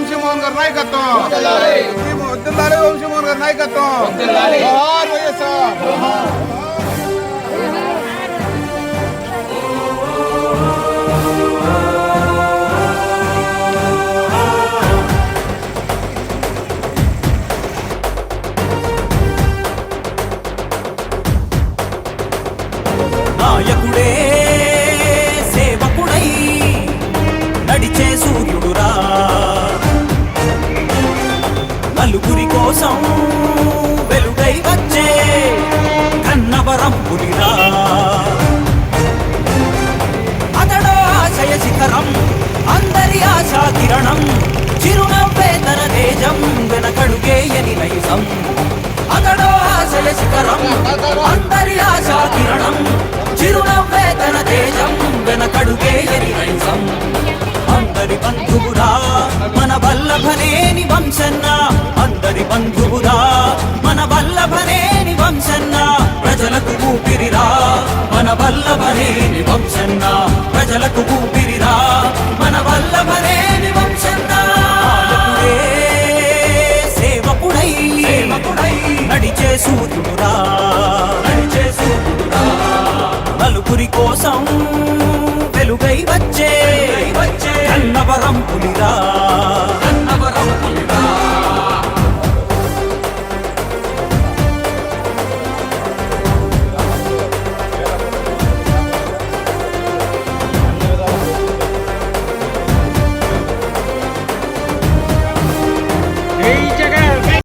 వంశీమోహన్ గారి నాయకత్వం. వద్దులాలి వంశీమోహన్ గారి నాయకత్వం. వైఎస్ఆర్ నాయకుడే నలుగురి కోసం వెలుగై వచ్చే కన్నవరం పులిరా అతడో ఆశయ శిఖరం అందరి ఆశా కిరణం చిరునవ్వే తన తేజం వెనకడుగేయని నైజం. అతడో ఆశయ శిఖరం అందరి ఆశా కిరణం చిరునవ్వే తన తేజం వెనకడుగేయని నైజం. సోదరి బంధువురా మన వల్లభనేని వంశన్న ప్రజలకు ఊపిరిరా. మన వల్లభనేని వంశన్న ప్రజలకు ఊపిరిరా. మన వల్లభనేని వంశన్న. సేవకుడై సేవకుడై. నడిచే సూర్యుడురా నడిచే నలుగురి కోసం వెలుగై వచ్చే వచ్చే కన్నవరం పులిరా.